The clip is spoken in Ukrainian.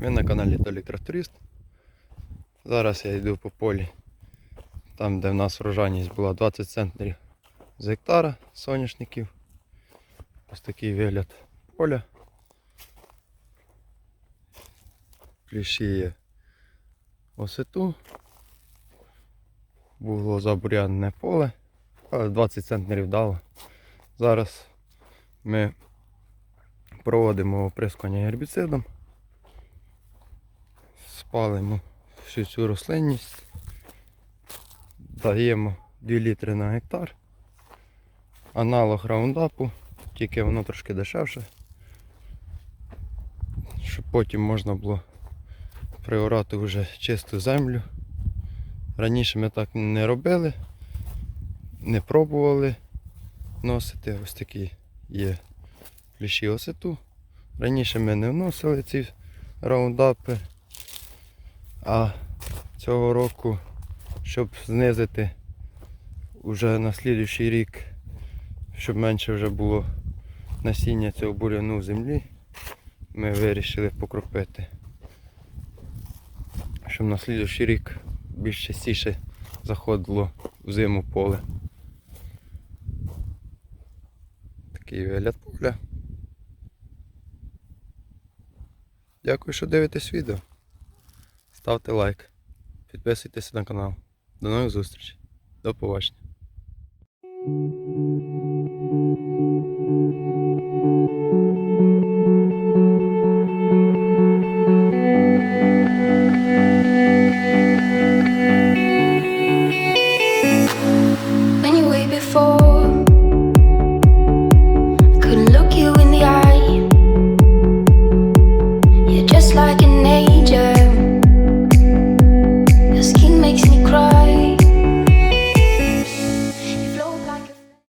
Ви на каналі Толік Тракторист. Зараз я йду по полі, там де в нас врожайність була 20 центнерів з гектара соняшників. Ось такий вигляд поля. Клішіє осету. Було забурянне поле, але 20 центнерів дало. Зараз ми проводимо оприскування гербіцидом, спалимо всю цю рослинність, даємо 2 літри на гектар, аналог раундапу, тільки воно трошки дешевше, щоб потім можна було приорати вже чисту землю. Раніше ми так не робили, не пробували носити. Ось такі є кліщі осету. Раніше ми не вносили ці раундапи, а цього року, щоб знизити вже на слідуючий рік, щоб менше вже було насіння цього буряну в землі, ми вирішили покропити. Щоб на слідуючий рік більш частіше заходило в зиму поле. Такий вигляд поля. Дякую, що дивитесь відео. Ставте лайк. Підписуйтесь на канал. До нових зустрічей. До побачення.